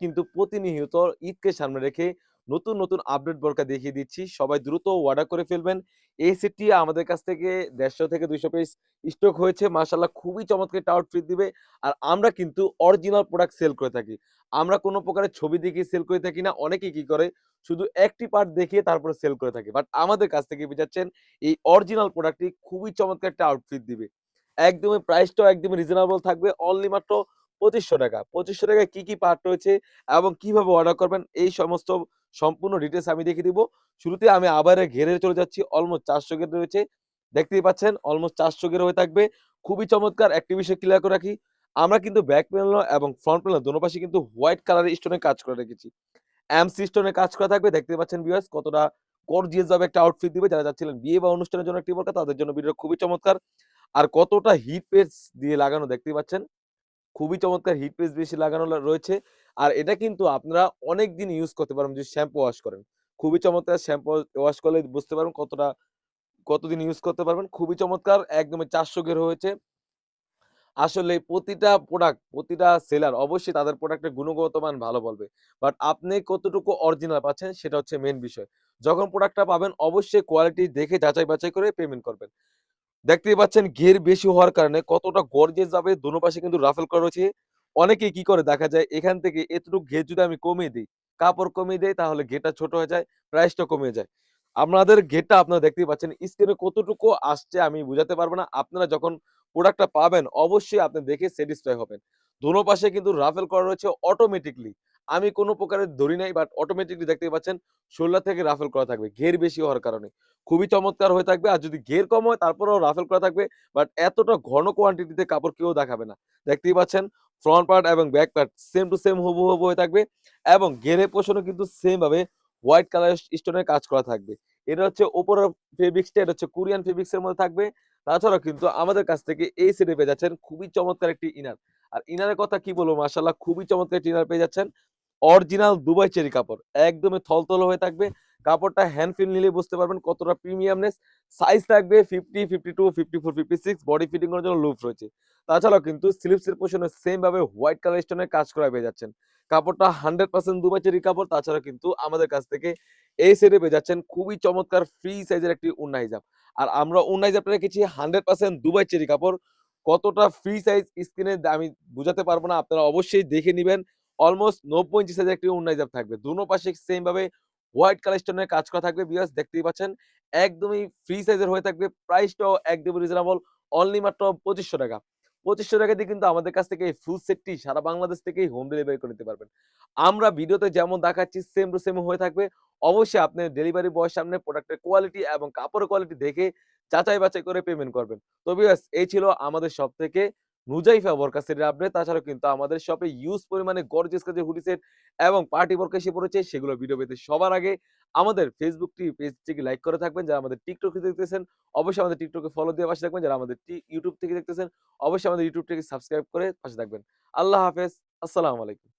কিন্তু প্রতিনিয়ত ঈদকে সামনে রেখে নতুন, নতুন আপডেট বোরকা দেখিয়ে দিচ্ছি। সবাই দ্রুত অর্ডার করে ফেলবেন। এই সেটটি আমাদের কাছ থেকে ১৫০ থেকে ২০০ পিস স্টক হয়েছে। মাশাআল্লাহ খুবই চমৎকার একটা আউটফিট দিবে। আর আমরা কিন্তু অরিজিনাল প্রোডাক্ট সেল করে থাকি। আমরা কোনো প্রকারের ছবি দেখিয়ে সেল করে থাকি না। অনেকেই কি করে শুধু একটি পার্ট দেখিয়ে তারপরে সেল করে থাকে। বাট আমাদের কাছ থেকে পেয়ে যাচ্ছেন এই অরিজিনাল প্রোডাক্টটি খুবই চমৎকার একটা আউটফিট দিবে। একদমই প্রাইসটাও একদমই রিজনেবল থাকবে। অনলি মাত্র ৳২৫০০ ৳২৫০০ টাকায় কি, কি পার্ট রয়েছে এবং কীভাবে অর্ডার করবেন এই সমস্ত সম্পূর্ণ ডিটেলস আমি দেখে দিব। শুরুতে আমি আবার ঘেরে চলে যাচ্ছি। অলমোস্ট ৪০০ ঘের রয়েছে। দেখতেই পাচ্ছেন অলমোস্ট ৪০০ ঘের হয়ে থাকবে। খুবই চমৎকার একটি বিষয় ক্লিয়ার করে রাখি। আমরা কিন্তু ব্যাক প্যানেলও এবং ফ্রন্ট প্যানেল দোনো পাশে কিন্তু হোয়াইট কালারের স্টোনের কাজ করে রেখেছি। এমসি স্টোনের কাজ করা থাকবে। দেখতে পাচ্ছেন ভিউয়ার্স কতটা গর্জিয়াস ভাবে একটা আউটফিট দিবে। যারা যাচ্ছিলেন বিয়ে বা অনুষ্ঠানের জন্য একটি বোরকা তাদের জন্য ভিডিওটা খুবই চমৎকার। আর কতটা হিট পেজ দিয়ে লাগানো দেখতে পাচ্ছেন। খুবই চমৎকার হিট পেজ বেশি লাগানো রয়েছে। আর এটা কিন্তু আপনারা অনেক দিন ইউজ করতে পারবেন যদি শ্যাম্পু ওয়াশ করেন। খুবই চমৎকার শ্যাম্পু ওয়াশ করলে বুঝতে পারবেন কতটা কতদিন ইউজ করতে পারবেন। খুবই চমৎকার একদমই ৪০০ ঘের হয়েছে। আসলে প্রতিটা প্রোডাক্ট, প্রতিটা সেলার অবশ্যই তাদের প্রোডাক্টের গুণগত মান ভালো বলবে। বাট আপনি কতটুকু অরিজিনাল পাচ্ছেন সেটা হচ্ছে মেন বিষয়। যখন প্রোডাক্টটা পাবেন অবশ্যই কোয়ালিটি দেখে যাচাই বাছাই করে পেমেন্ট করবেন। দেখতেই পাচ্ছেন ঘের বেশি হওয়ার কারণে কতটা গর্জিয়াস ভাবে দোনো পাশে কিন্তু রাফেল করা রয়েছে। অনেকেই কি করে দেখা যায় এখান থেকে এতটুকু ঘের যদি আমি কমিয়ে দেই, কাপড় কমিয়ে দেয় তাহলে ঘেরটা ছোট হয়ে যায়, প্রাইসটা কমে যায়। আপনাদের ঘেরটা আপনারা দেখতেই পাচ্ছেন স্ক্রিনে কতটুকু আসছে আমি বুঝাতে পারব না। আপনারা যখন প্রোডাক্টটা পাবেন অবশ্যই আপনি দেখে স্যাটিসফাই হবেন। দোনো পাশে কিন্তু রাফেল করা রয়েছে অটোমেটিকলি। আমি কোনো প্রকারের ধরি নাই বাট অটোমেটিকলি দেখতে পাচ্ছেন শোল্ডার থেকে রাফেল করা থাকবে। ঘের বেশি হওয়ার কারণে। খুবই চমৎকার হয়ে থাকবে। আর যদি ঘের কম হয় তারপরেও রাফেল করা থাকবে। বাট এতটা ঘন কোয়ান্টিটিতে কাপড় কেউ দেখাবে না। দেখতেই পাচ্ছেন ফ্রন্ট পার্ট এবং back part same to same হুবহু, হুবহু হয়ে থাকবে এবং ঘেরের পোরশনও কিন্তু সেম ভাবে হোয়াইট কালারের স্টোনের কাজ করা থাকবে। এটা হচ্ছে উপরের ফেব্রিক্সটা এটা হচ্ছে কোরিয়ান ফেব্রিক্স এর মধ্যে থাকবে। তাছাড়াও কিন্তু আমাদের কাছ থেকে এই সেটে পেয়ে যাচ্ছেন খুবই চমৎকার একটি ইনার। আর ইনারের কথা কি বলব মাশাআল্লাহ খুবই চমৎকার একটি ইনার পেয়ে যাচ্ছেন। অরিজিনাল দুবাই চেরি কাপড়। একদমই থলথলে হয়ে থাকবে। কাপড়টা হ্যান্ড ফিল নিলেই বুঝতে পারবেন কতটা প্রিমিয়ামনেস। সাইজ থাকবে 50, 52, 54, 56 বডি ফিটিং করার জন্য লুপ রয়েছে। তাছাড়াও কিন্তু স্লিপস এর পোরশনে সেম ভাবে হোয়াইট কালার স্টোনের কাজ করা পেয়ে যাচ্ছেন। কাপড়টা 100% দুবাই চেরি কাপড়। তাছাড়া কিন্তু আমাদের কাছ থেকে এই সেটে পেয়ে যাচ্ছেন খুবই চমৎকার ফ্রি সাইজের একটি ওড়না হিজাব। আর আমরা ওড়না হিজাবটা রেখেছি 100% দুবাই চেরি কাপড়। কতটা ফ্রি সাইজ স্ক্রিনে আমি বুঝাতে পারব না। আপনারা অবশ্যই দেখে নিবেন। অলমোস্ট ৯০ ইঞ্চি সাইজের একটি হিজাব থাকবে। দোনো পাশে সেম ভাবে হোয়াইট কালার স্টোনের কাজ করা থাকবে। ভিউয়ার্স দেখতেই পাচ্ছেন। একদমই ফ্রি সাইজের হয়ে থাকবে। প্রাইসটাও একদমই রিজনেবল অনলি মাত্র ৳২৫০০ ৳২৫০০ দিয়ে কিন্তু আমাদের কাছ থেকে ফুল সেটটি সারা বাংলাদেশ থেকেই হোম ডেলিভারি করে নিতে পারবেন। আমরা ভিডিওতে যেমন দেখাচ্ছি সেম টু সেম হয়ে থাকবে। অবশ্যই আপনি ডেলিভারি বয়ের সামনে প্রোডাক্টের কোয়ালিটি এবং কাপড়ের কোয়ালিটি দেখে যাচাই বাছাই করে পেমেন্ট করবেন। তো ভিউয়ার্স এই ছিল আমাদের সব থেকে নুজাইফা বোরকা সেটের আপডেট। তাছাড়াও কিন্তু আমাদের শপে ইউজ পরিমাণে গর্জেস কাজের হুডি সেট এবং পার্টি বোরকা এসে পড়েছে। সেগুলো ভিডিও পেতে সবার আগে আমাদের ফেসবুকটি পেজটিকে লাইক করে থাকবেন। যারা আমাদের টিকটক থেকে দেখতেছেন, অবশ্যই আমাদের টিকটকে ফলো দিয়ে পাশে থাকবেন। যারা আমাদের ইউটিউব থেকে দেখতেছেন, অবশ্যই আমাদের ইউটিউব থেকে সাবস্ক্রাইব করে পাশে থাকবেন। আল্লাহ হাফেজ। আসসালামু আলাইকুম।